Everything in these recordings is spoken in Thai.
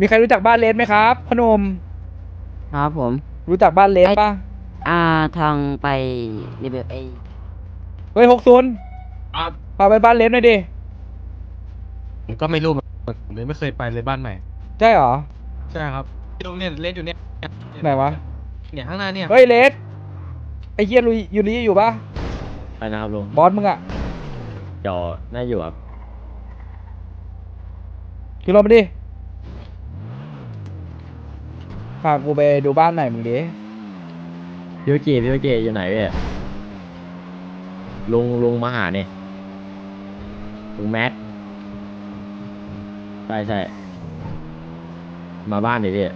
มีใครรู้จักบ้านเลนไหมครับพอหนม ครับผม รู้จักบ้านเลนปะอ่าทางไปรีเบลเอเฮ้ยหกศูนย์ครับพาไปบ้านเลนหน่อยดิ ผมก็ไม่รู้เหมือนกันผมยังไม่เคยไปเลยบ้านใหม่ ใช่เหรอ ใช่ครับตรงเนี้ยเล่นอยู่เนี่ยไหนวะ เนี่ยข้างหน้าเนี่ย เฮ้ยเลนไอ้เฮียลุยยูริอยู่ปะไปนะครับลุงบอสมึงอะเดี๋ยวน่าอยู่ครับคือรถมาดิ พากูไปดูบ้านไหนมึงดิพี่วกิพี่วกิอยู่ไหนเว้ยลุงลุงมาหาเนี่ยลุงแม็กใช่ใช่มาบ้านดิพี่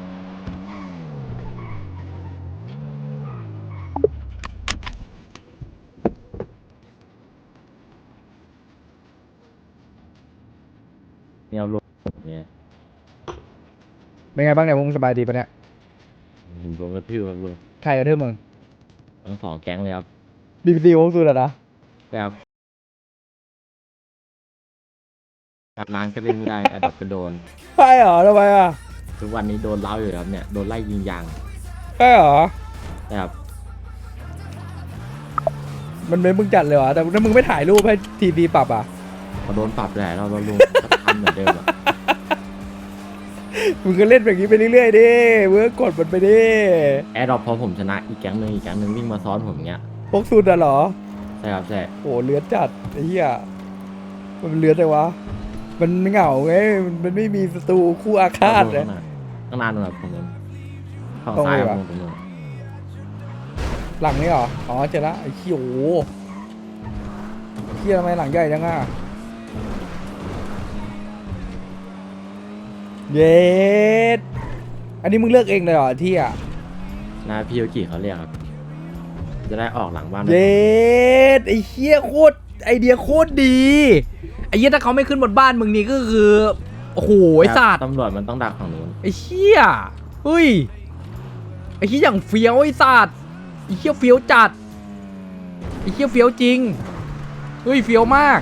เนี่ยลุงเนี่ยเป็นไงบ้างเนี่ยมึงสบายดีปะเนี่ย ผมโดนกระทืบครับลุงใครกระทืบมึงทั้งสองแก๊งเลยครับบีบีซีหกศูนย์อะนะแบบการร้านก็เล่นไม่ได้อดับก็โดนใช่เหรอทำไมอะทุกวันนี้โดนเล้าอยู่ครับเนี่ยโดนไล่ยิงยางใช่เหรอนะครับมันเป็นมึงจัดเลยเหรอแต่ถ้ามึงไม่ถ่ายรูปให้ทีดีปรับอะพอโดนปรับแหละเราเราลุงก็ทำเหมือนเดิมอะ มึงก็เล่นแบบนี้ไปเรื่อยๆดิมึงก็กดมันไปดิแอร์ดรอปพอผมชนะอีกแก๊งหนึ่งอีกแก๊งหนึ่งวิ่งมาซ้อนผมเงี้ยพกสุดอะเหรอ ใช่ครับใช่โอ้เลือดจัดไอ้เหี้ยมันเลือดเลยวะ มันเหงาไง มันไม่มีศัตรูคู่อาฆาตเลเลยยข้างหน้านู่นแบบผมนั้นข้างตรงซ้ายเลยครับวะผมผมนู่นหลังนี่เหรอ อ๋อเจอละไอ้เหี้ยโอ้โหเหี้ยทำไมหลังใหญ่จังอะ เย็ดอันนี้มึงเลือกเองเลยเหรอที่อะนะพี่โยกิเขาเรียกครับ จะได้ออกหลังบ้านเย็ดไอ้เหี้ยโคตรไอเดียโคตรดี ไอ้เหี้ยถ้าเขาไม่ขึ้นบนบ้านมึงนี่ก็คือโอ้โหไอ้สัตว์ตำรวจมันต้องดักฝั่งนู้นไอ้เหี้ยเฮ้ยไอ้เหี้ยอย่างเฟี้ยวไอ้สัตว์ไอ้เหี้ยเฟี้ยวจัดไอ้เหี้ยเฟี้ยวจริงเฮ้ยเฟี้ยวมาก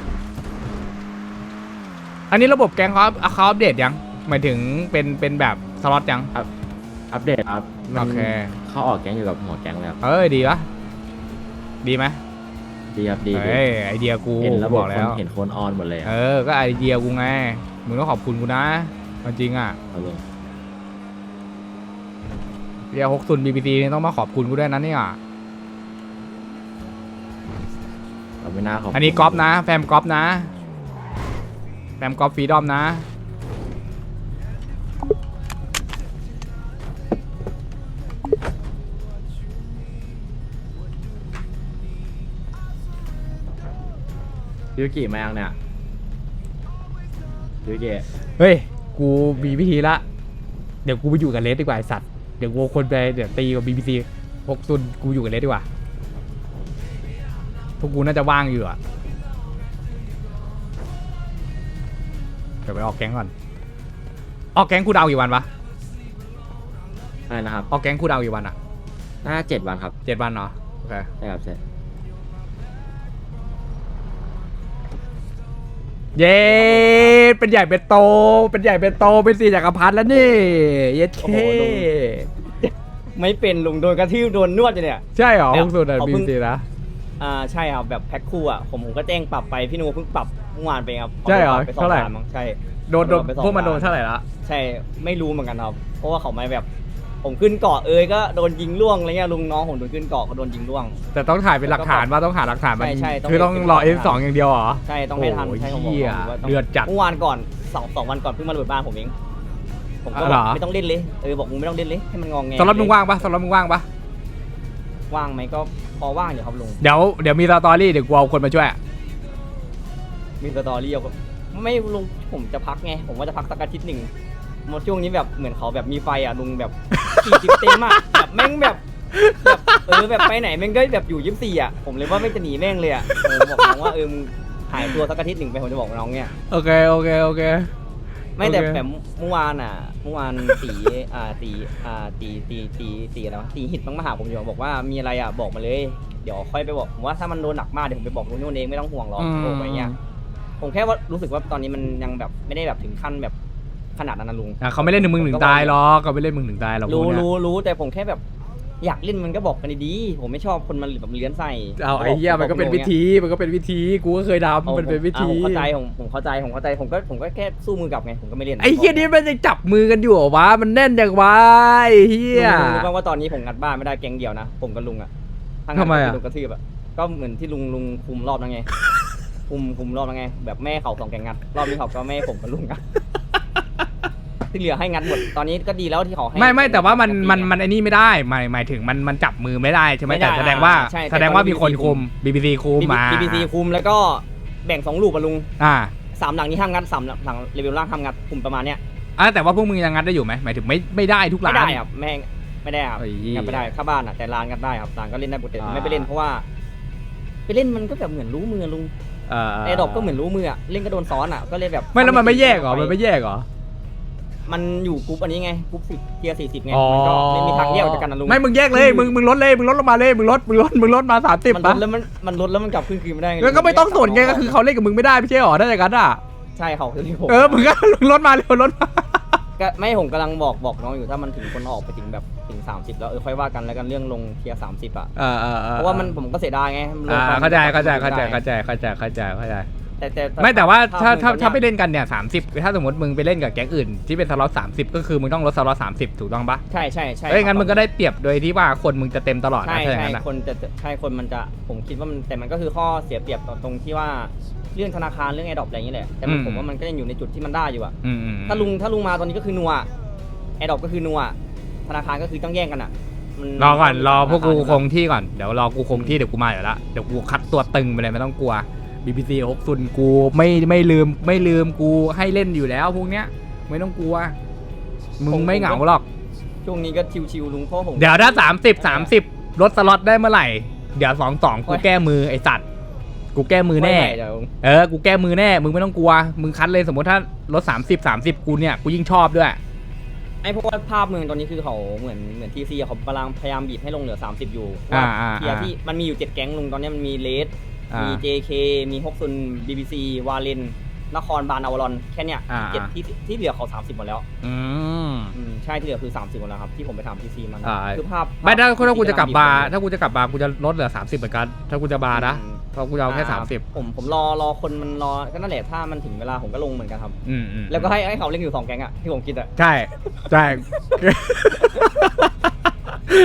อันนี้ระบบแกงเขาเขาอัปเดตยัง หมายถึงเป็นเป็นแบบสล็อตยัง อัปเดตครับมันโอเค เขาออกแก๊งอยู่กับหัวแก๊งแล้วเอ้ยดีปะดีไหมดีครับดีดีเฮ้ยไอเดียกูเห็นระบบบอกคแล้นว เห็นคนออนหมดเลยเออก็ไอเดียกูไงมึงต้องขอบคุณกูนะเอาจริงอะครับลุงเดียหกศูนย์บีบีซีต้องมาขอบคุณกูด้วยนะเนี่ยเราไม่น่าขอบคุณอันนี้ก๊อฟนะ แฟมก๊อฟนะ แฟมก๊อฟฟรีดอมนะ ยกิมายังเนี่ยพี่โยกิเฮ้ย กูมีวิธีละ เดี๋ยวกูไปอยู่กับเลสดีกว่าไอสัตว์ เดี๋ยวกูเอาคนไปเดี๋ยวตีกับบีบีซีหกศูนย์กูอยู่กับเลสดีกว่า พวกกูน่าจะว่างอยู่อะเดี๋ยวไปออกแก๊งก่อน ออกแก๊งกูดาวกี่วันวะ อะไรนะครับออกแก๊งกูดาวกี่วันอะน่าเจ็ดวันครับเจ็ดวันเหรอโอเค ใช่ครับใช่ เย้เป็นใหญ่เป็นโต เป็นใหญ่เป็นโตเป็นสี่จักรพรรดิแล้วนี่ เย็ดเคโอ้โหลุง ไม่เป็นลุงโดนกระทืบโดนนวดอยู่เนี่ย ใช่เหรอเนี่หยกสุดอะเขาบีเพิ่ง ซีนะ อ่าใช่ครับแบบแพ็คคู่อะผมผมก็แจ้งปรับไปพี่นูเพิ่งปรับเมื่อวานไปครับใช่เหรอปบไปสองเท่าไหร่พันมั้งใช่ โดนโดนไปสองพวกมันโดนล้าน เท่าไหร่ละ ใช่ไม่รู้เหมือนกันครับ เพราะว่าเขาไม่แบบ ผมขึ้นเกาะเอ้ยก็โดนยิงล่วงอะไรเงี้ยลุงน้องผมโดนขึ้นเกาะก็โดนยิงล่วง แต่ต้องถ่ายเป็นหลักฐานว่าต้องหาหลักฐานมันใช่ใช่ต้องคือต้องเป็นรอ เป็น F2 อย่างเดียวเหรอ ใช่ต้องให้ทันโอ้ยใช่ผมบอกเหี้ยว่าต้องเดือดจัดเมื่อวานก่อนสองสองวันก่อนเพิ่งมาระเบิดบ้านผมเองผมก็อ๋อบเหรอกอไม่ต้องเล่นเลยเออบอกมึงไม่ต้องเล่นเลยให้มันงองแงสล็อตมึงว่างปะสล็อตมึงว่างปะว่างไหมก็พอว่างอยู่ครับลุงเดี๋ยวเดี๋ยวมีสตอรี่เดี๋ยวกูเอาคนมาช่วย มีสตอรี่เอาก็ไม่ลุงผมจะพักไงผมว่าจะพักสักอาทิตย์หนึ่ง หมดช่วงนี้แบบเหมือนเขาแบบมีไฟอะลุงแบบขี่จิ๊บเต็มอะแบบแม่งแบบแบบเออแบบไปไหนแม่งก็แบบอยู่ยิบสี่อะผมเลยว่าไม่จะหนีแม่งเลยอะเออบอกน้องว่าเออมึงหายตัวสักอาทิตย์หนึ่งไปผมจะบอกน้องเนี่ย โอเคโอเคโอเค ไม่แต่โอเค แบบเมื่อวานอะเมื่อวานตีอ่าตีอ่าตีตีตีตีอะไรวะตีหิตมั้งมาหาผมอยู่บอกว่ามีอะไรอะบอกมาเลย เดี๋ยวค่อยไปบอกผมว่าถ้ามันโดนหนักมากเดี๋ยวผมไปบอกลุงนู่นเองไม่ต้องห่วงหรอกอืมบอกไปเงี้ยผมแค่ว่ารู้สึกว่าตอนนี้มันยังแบบไม่ได้แบบถึงขั้นแบบ ขนาดนั้นนะลุง อะเขาไม่เล่นหนึ่งมึงหนึ่งตายหรอกเขาไม่เล่นมึงหนึ่งตายหรอกพวรู้กเนี้ยรู้รู้แต่ผมแค่แบบ อยากเล่นมันก็บอกกันดีๆผมไม่ชอบคนมันแบบเลี้ยนใส่เอาไอ้เหี้ยมันก็เป็นวิธีมันก็เป็นวิธีกูก็เคยเอาทำมันเป็นวิธีผมเข้าใจผมผมเข้าใจผมเข้าใจผมก็ผมก็แค่สู้มือกลับไงผมก็ไม่เล่นไอ้เหี้ยนี่มันยังจับมือกันอยู่เหรอวะมันแน่นจังวะไอ้เหี้ย ลุงรู้บ้างว่าตอนนี้ผมงัดบ้านไม่ได้แก๊งเดียวนะ ผมกับลุงอะถ้างัดทำไมอะลุงกระทืบอะก็เหมือนที่ลุงลุงคุมรอบนั้นไง คุมคุมรอบนั้นไง แบบแม่เขาสองแก๊งงัดรอบนี้เขาก็แม่ผมกับลุงงัด ที่เหลือให้งัดหมดตอนนี้ก็ดีแล้วที่เขาให้ ไม่ไม่แต่ว่ามันปกติมันไงมันไอ้นี่ไม่ได้หมายหมายถึงมันมันจับมือไม่ได้ใช่ไหมไม่ได้แต่แสดงว่าใช่แต่แสดงว่าตอนนี้มีคนคุม BBC คุมมา บีบีซีคุมแล้วก็แบ่งสองลูกอะลุงอ่าสามหลังนี้ห้ามงัดสามหลังเลเวลล่างห้ามงัดคุมประมาณเนี้ยอะแต่ว่าพวกมึงยังงัดได้อยู่ไหมหมายถึงไม่ไม่ได้ทุกไม่ร้านได้ครับแม่งไม่ได้ครับไอ้เหี้ยงัดไม่ได้ถ้าบ้านอะแต่ร้านงัดได้ครับร้านก็เล่นได้ปกติอ่า ไม่ไปเล่นเพราะว่า ไปเล่นมันก็แบบเหมือนรู้มือลุงเออไอ้ดอกก็เหมือนรู้มืออะเล่นก็โดนซ้อนอะก็เลยแบบไม่แล้วมันไม่แยกเหรอมันไม่แยกเหรอ มันอยู่กรุ๊ปอันนี้ไงกรุ๊ปสิบเทียสี่สิบไงอ๋อมันก็ไม่มีทางแยกออกจากกันนะลุงไม่มึงแยกเลยมึงมึงลดเลยมึงลดลงมาเลยมึงลดมึงลดมึงลดมาสามสิบมันลปะดแล้วมันมันลดแล้วมันกลับขึ้นคืนไม่ได้งแล้วก็ไม่ต้องสนไงก็คือเขาเล่นกับมึงไม่ได้ไม่ใช่หรอได้อย่างนั้นอะใช่เขาคือที่ผมเออมึงก็ ลดมาเร็วลดมาก็ไม่ผมกำลังบอกบอกน้องอยู่ถ้ามันถึงคนออกไปถึงแบบถึง 30 แล้วเออค่อยว่ากันแล้วกันเรื่องลงเทียสามสิบอะเออเออออเพราะว่ามันผมก็เสียดายไงมันลงอ่าความเข้าใจเข้าใจเข้าใจได้เข้าใจเข้าใจเข้าใจเข้าใจ แต่แต่ไม่แต่ว่าถ้าถ้าภพถ้าไปมันก็เล่นกันเนี่ยสามสิบถ้าสมมติมึงไปเล่นกับแก๊งอื่นที่เป็นสล็อตสามสิบก็คือมึงต้องลดสล็อตสามสิบถูกต้องปะใช่ใช่ใช่เอ้ยงั้นมึงก็ได้เปรียบโดยที่ว่าคนมึงจะเต็มตลอดใช่นะถ้าอย่างใช่นั้นอะคนจะใช่คนมันจะผมคิดว่ามันแต่มันก็คือข้อเสียเปรียบตรงที่ว่าเรื่องธนาคารเรื่องไอ้ดอกอะไรอย่างนี้แหละแต่มันผมว่ามันก็ยังอยู่ในจุดที่มันได้อยู่อะอืมอืมถ้าลุงถ้าลุงมาตอนนี้ก็คือนัวไอ้ดอกก็คือนัวธนาคารก็คือต้องแย่งกันอะมันรอก่อนรอพวกกูธนาารคงที่ก่อนเดี๋ยวรอกูคงที่เดี๋ยวกูมาอยู่แล้วเดี๋ยวกูคัดตัวตึงไปเลยไม่ต้องกลัว BBC ฮกซุนกูไม่ไม่ลืมไม่ลืมกูให้เล่นอยู่แล้วพวกเนี้ย ไม่ต้องกลัว มึงไม่เหงาหรอก ช่วงนี้ก็ชิวๆลุงเพราะผม เดี๋ยวถ้าสามสิบสามสิบลดสล็อตได้เมื่อไหร่ เดี๋ยวสองสองกูแก้มือไอสัตว์กูแก้มือแน่ไม่ไหวเดี๋ยวเออ กูแก้มือแน่ มึงไม่ต้องกลัว มึงคัดเลยสมมติถ้าลดสามสิบสามสิบกูเนี่ย กูยิ่งชอบด้วย ไอ้เพราะว่าภาพเมืองตอนนี้คือเขาเหมือนเหมือนทีซีเขากำลังพยายามบีบให้ลงเหลือ30อยู่อ่าว่าอ่าเทียร์อ่าที่มันมีอยู่7แก๊งลุงตอนนี้มันมีเลส อ่ามี JK มีฮกซุน BBC วาเลนนครบาลอวารอนแค่เนี้ยอ่า เจ็ดที่ที่เหลือเขา 30 หมดแล้วอืม อืมใช่ที่เหลือคือ 30 หมดแล้วครับ ที่ผมไปถามทีซีมันอ่า คือภาพไม่ถ้าถ้ากูจะกลับที่บาร์ำงถ้ากูจะกลับบาร์กูจะลดเหลือสามสิบเหมือนกัน ถ้ากูจะบาร์นะอืมเพราะกูจะเอาแค่สามสิบผมผมรอรอคนมันรอก็นั่นแหละถ้ามันถึงเวลาผมก็ลงเหมือนกันครับอืมอืมแล้วก็ให้ให้เขาเล่นอยู่สองแก๊งอะที่ผมคิดอะใช่ใช่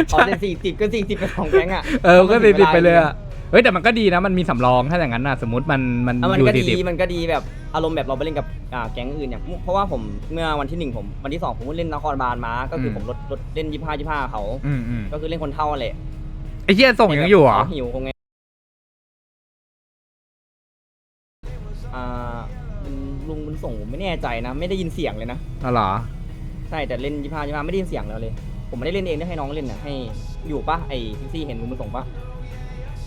เอาเป็นสี่สิบก็สี่สิบเป็นสองแก๊งอะเออก็ติดติดไปเลยอะ เฮ้ยแต่มันก็ดีนะ มันมีสำรองถ้าอย่างนั้นน่ะสมมติมันมันอะมันอยู่ก็สี่ดีสิบมันก็ดีแบบอารมณ์แบบเราไปเล่นกับอ่าแก๊งอื่นอย่างเพราะว่าผมเมื่อวันที่หนึ่งผมวันที่สองผมก็เล่นนครบาลมา ก็คือผมลดลดเล่นยี่ห้ายี่ห้าเขา อืมอืมก็คือเล่นคนเท่าแหละไอ้เหี้ยส่งยังอยู่เหรอขาหิวคงไงอ่ามันลุงมันส่งผมไม่แน่ใจนะ ไม่ได้ยินเสียงเลยนะ อ๋อเหรอ ใช่แต่เล่นยี่ห้ายี่ห้าไม่ได้ยินเสียงแล้วเลย ผมไม่ได้เล่นเองได้ให้น้องเล่นน่ะให้อยู่ปะไอ้พิซี่เห็นลุงมันส่งปะ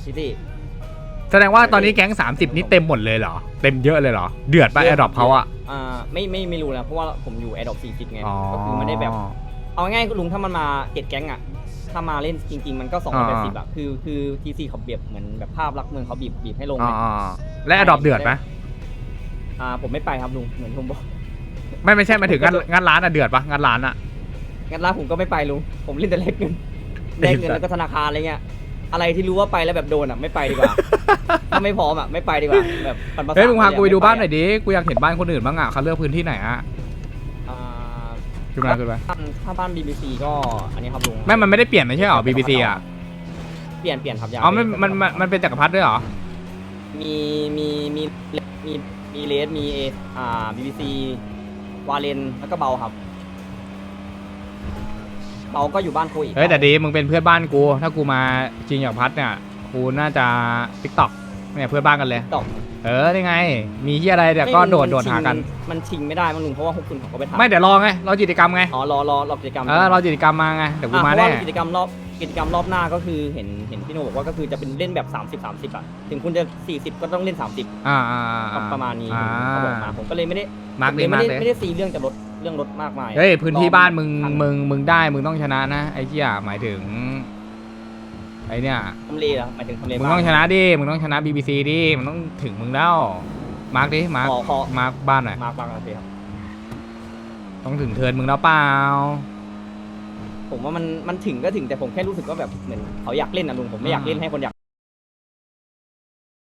พิซี่แสดงว่าตอนนี้แก๊ง 30 นี่เต็มหมดเลยเหรอ เต็มเยอะเลยเหรอ เดือดป่ะแอร์ดรอปเขาอะอ่าไม่ไม่ไม่รู้นะเพราะว่าผมอยู่แอดดอปสี่สิบไงอ๋อก็คือไม่ได้แบบ เอาง่ายๆลุงถ้ามันมาเจ็ดแก๊งอะถ้ามาเล่นจริง ๆ มันก็สองร้อยแปดสิบอะคือคือทีซีเขาเบียบเหมือนแบบภาพลักษณ์เมืองเขาบีบบีบให้ลงอ๋ไงอและแอร์ดรอปเดือดไหมอ่าผมไม่ไปครับลุงเหมือนผมบอกไม่ไม่ใช่หมายถึงงานงานร้านอะเดือดปะงานร้านอะงั้นร้านผมก็ไม่ไปลุงผมเล่นแต่แลกเงินแลกเงินแล้วก็ธนาคารอะไรเงี้ย อะไรที่รู้ว่าไปแล้วแบบโดนอะไม่ไปดีกว่า ถ้าไม่พร้อมอะไม่ไปดีกว่าแบบปั่นประสทเฮ้ยมึงพากูไปดูบ้านหน่อยม่ดิกูอยากเห็นบ้านคนอื่นบ้างอะเขาเลือกพื้นที่ไหนอะอ่าขึ้นมาขึ้นมาบ้านถ้าบ้าน BBC ก็อันนี้ครับลุงไม่มันไม่ได้เปลี่ยนไม่ใช่เหรอ BBC อะเปลี่ยนเปลี่ยนครับยาวอ๋อมันมันมันมันเป็นจักรพรรดิด้วยเหรอมีมีมีมีมีเลสมีเออ่า BBC วาเลนแล้วก็เบาครับ เบาก็อยู่บ้านคุยเฮ้ยแต่ดีมึงเป็นเพื่อนบ้านกู ถ้ากูมาจริงอย่างพัดเนี่ยกูน่าจะติ๊กต็อกเนี่ยเพื่อนบ้านกันเลยตอบเออได้ไง มีที่อะไรเดี๋ยวก็โดดโดดหากัน มันชิงไม่ได้มั้งลุงเพราะว่าพวกคุณเขาก็ไปทำไม่เดี๋ยวรอไงรอกิจกรรมไงอ๋อรอรอรอกิจกรรมเออรอกิจกรรมมาไงเดี๋ยวกูอะมาเพแน่ราะว่ากิจกรรมรอบกิจกรรมรอบหน้าก็คือเห็นเห็นพี่โนบอกว่าก็คือจะเป็นเล่นแบบ 30 30อะถึงคุณจะ 40 ก็ต้องเล่น 30 อ่าอ่าอ่าประมาณนี้อ่าเขาบอกมาผมก็เลยไม่ได้มาร์กเลเลยยมาไม่ร์กได้เลยไม่ได้ซีเรื่องจะลด เรื่องลดมากมายเฮ้ยพื้นที่บ้านมึงทันมึงมึงได้มึงต้องชนะนะไอ้เหี้ยหมายถึงไอ้เนี่ยทำเลเหรอหมายถึงทำเลมึงบ้านต้องชนะดิมึงต้องชนะ BBC ดิมันต้องถึงมึงแล้วมาร์กดิมาร์กขอขอมาร์กบ้านหน่อยมากบางโอเคครับต้องถึงเทิร์นมึงแล้วเปล่าผมว่ามันมันถึงก็ถึงแต่ผมแค่รู้สึกว่าแบบเหมือนเขาอยากเล่นอะลุงผมไม่อยากเล่นให้คนอยาก